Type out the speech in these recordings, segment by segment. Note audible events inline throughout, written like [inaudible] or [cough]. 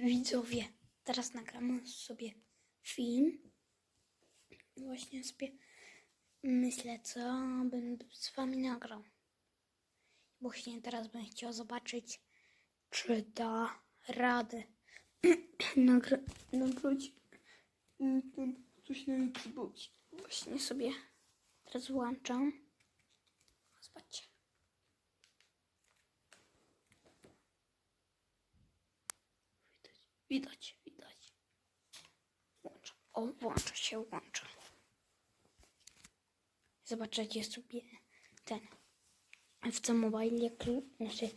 widzowie, teraz nagramy sobie film. Właśnie sobie myślę, co bym z wami nagrał. Właśnie teraz bym chciał zobaczyć, czy da radę [clears throat] nagra nagrać ten coś na YouTube. Właśnie sobie teraz włączam. Zobaczcie. Widać, widać. Włącza. O, włącza się, włącza. Zobaczycie sobie ten w co mobile, jak, znaczy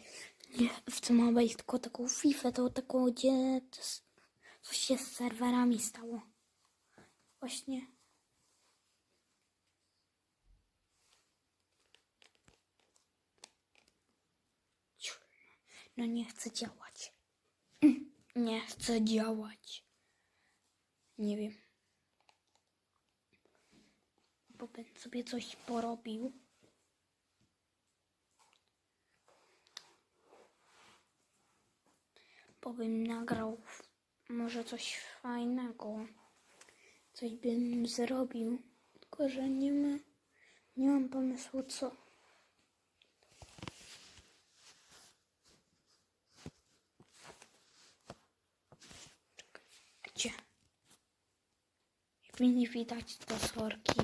nie w co mobile, tylko taką FIFA, to taką, gdzie coś się z serwerami stało. Właśnie. No nie chce działać. Nie chce działać. Nie wiem. Bo bym sobie coś porobił. Bo bym nagrał może coś fajnego. Coś bym zrobił. Tylko, że nie ma, nie mam pomysłu co. Gdzie? Nie widać, to sorki.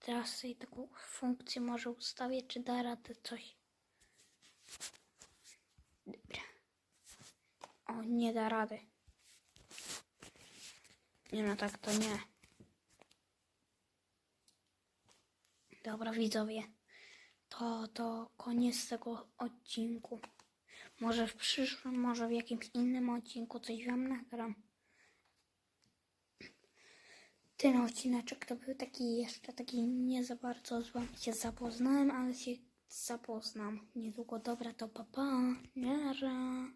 Teraz sobie taką funkcję może ustawię, czy da radę coś. Dobra. O, nie da rady. Nie no, tak to nie. Dobra, widzowie. To, to koniec tego odcinku. Może w przyszłym, może w jakimś innym odcinku coś wam nagram. Ten odcineczek to był taki jeszcze taki nie za bardzo z wami się zapoznałem, ale się zapoznam niedługo. Dobra, to papa. Nara.